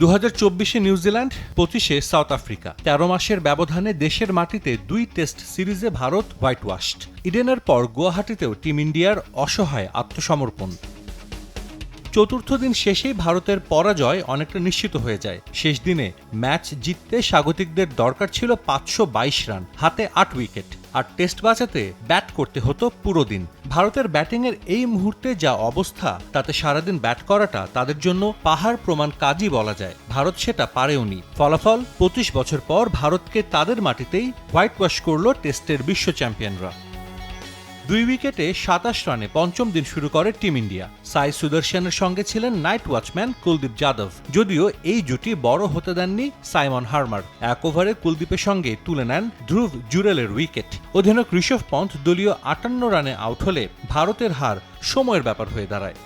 দু হাজার চব্বিশে নিউজিল্যান্ড পঁচিশে সাউথ আফ্রিকা। তেরো মাসের ব্যবধানে দেশের মাটিতে দুই টেস্ট সিরিজে ভারত হোয়াইট ওয়াশড ইডেনের পর গুয়াহাটিতেও টিম ইন্ডিয়ার অসহায় আত্মসমর্পণ। চতুর্থ দিন শেষেই ভারতের পরাজয় অনেকটা নিশ্চিত হয়ে যায়। শেষ দিনে ম্যাচ জিততে স্বাগতিকদের দরকার ছিল পাঁচশো বাইশ রান, হাতে আট উইকেট। আর টেস্ট বাঁচাতে ব্যাট করতে হতো পুরো দিন। ভারতের ব্যাটিংয়ের এই মুহূর্তে যা অবস্থা, তাতে সারাদিন ব্যাট করাটা তাদের জন্য পাহাড় প্রমাণ কাজই বলা যায়। ভারত সেটা পারেওনি ফলাফল, পঁচিশ বছর পর ভারতকে তাদের মাটিতেই হোয়াইট ওয়াশ করল টেস্টের বিশ্ব চ্যাম্পিয়নরা। দুই উইকেটে সাতাশ রানে পঞ্চম দিন শুরু করে টিম ইন্ডিয়া। সাই সুদর্শনের সঙ্গে ছিলেন নাইট ওয়াচম্যান কুলদীপ যাদব। যদিও এই জুটি বড় হতে দেননি সাইমন হার্মার। এক ওভারে কুলদীপের সঙ্গে তুলে নেন ধ্রুব জুরেলের উইকেট। অধিনায়ক ঋষভ পন্থ দলীয় আটান্ন রানে আউট হলে ভারতের হার সময়ের ব্যাপার হয়ে দাঁড়ায়।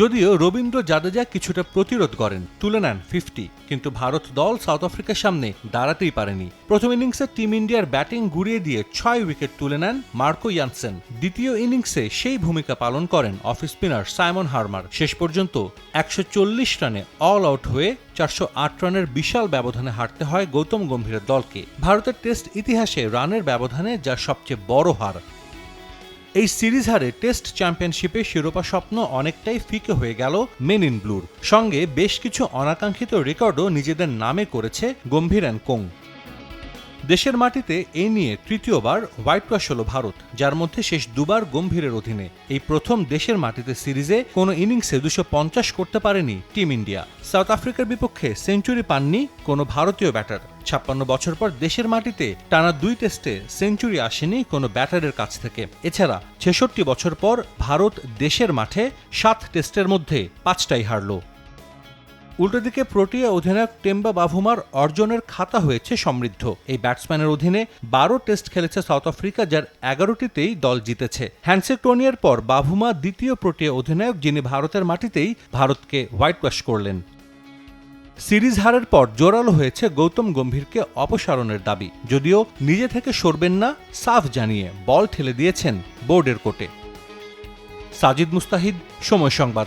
যদিও রবীন্দ্র জাদেজা কিছুটা প্রতিরোধ করেন, তুলে নেন ফিফটি কিন্তু ভারত দল সাউথ আফ্রিকার সামনে দাঁড়াতেই পারেনি। প্রথম ইনিংসে টিম ইন্ডিয়ার ব্যাটিং গুড়িয়ে দিয়ে ছয় উইকেট তুলে নেন মার্কো ইয়ানসেন। দ্বিতীয় ইনিংসে সেই ভূমিকা পালন করেন অফ স্পিনার সাইমন হার্মার। শেষ পর্যন্ত একশো চল্লিশ রানে অল আউট হয়ে চারশো আট রানের বিশাল ব্যবধানে হারতে হয় গৌতম গম্ভীরের দলকে। ভারতের টেস্ট ইতিহাসে রানের ব্যবধানে যা সবচেয়ে বড় হার। এই সিরিজ হারে টেস্ট চ্যাম্পিয়নশিপে শিরোপা স্বপ্ন অনেকটাই ফিকে হয়ে গেল মেন ইন ব্লুর। সঙ্গে বেশ কিছু অনাকাঙ্ক্ষিত রেকর্ডও নিজেদের নামে করেছে গম্ভীর অ্যান্ড কোং। দেশের মাটিতে এই নিয়ে তৃতীয়বার হোয়াইট ওয়াশ হল ভারত, যার মধ্যে শেষ দুবার গম্ভীরের অধীনে। এই প্রথম দেশের মাটিতে সিরিজে কোনো ইনিংসে দুশো পঞ্চাশ করতে পারেনি টিম ইন্ডিয়া। সাউথ আফ্রিকার বিপক্ষে সেঞ্চুরি পাননি কোনো ভারতীয় ব্যাটার। ছাপ্পান্ন বছর পর দেশের মাটিতে টানা দুই টেস্টে সেঞ্চুরি আসেনি কোনো ব্যাটারের কাছ থেকে। এছাড়া ছেষট্টি বছর পর ভারত দেশের মাঠে সাত টেস্টের মধ্যে পাঁচটাই হারল। উল্টোদিকে প্রোটিয়া অধিনায়ক টেম্বা বাভুমার অর্জনের খাতা হয়েছে সমৃদ্ধ। এই ব্যাটসম্যানের অধীনে বারো টেস্ট খেলেছে সাউথ আফ্রিকা, যার এগারোটিতেই দল জিতেছে। হ্যান্ডসেক টোনিয়ার পর বাভুমা দ্বিতীয় প্রোটিয়া অধিনায়ক, যিনি ভারতের মাটিতেই ভারতকে হোয়াইট ওয়াশ করলেন। সিরিজ হারের পর জোরালো হয়েছে গৌতম গম্ভীরকে অপসারণের দাবি। যদিও নিজে থেকে সরবেন না, সাফ জানিয়ে বল ঠেলে দিয়েছেন বোর্ডের কোর্টে। সাজিদ মুস্তাহিদ, সময় সংবাদ।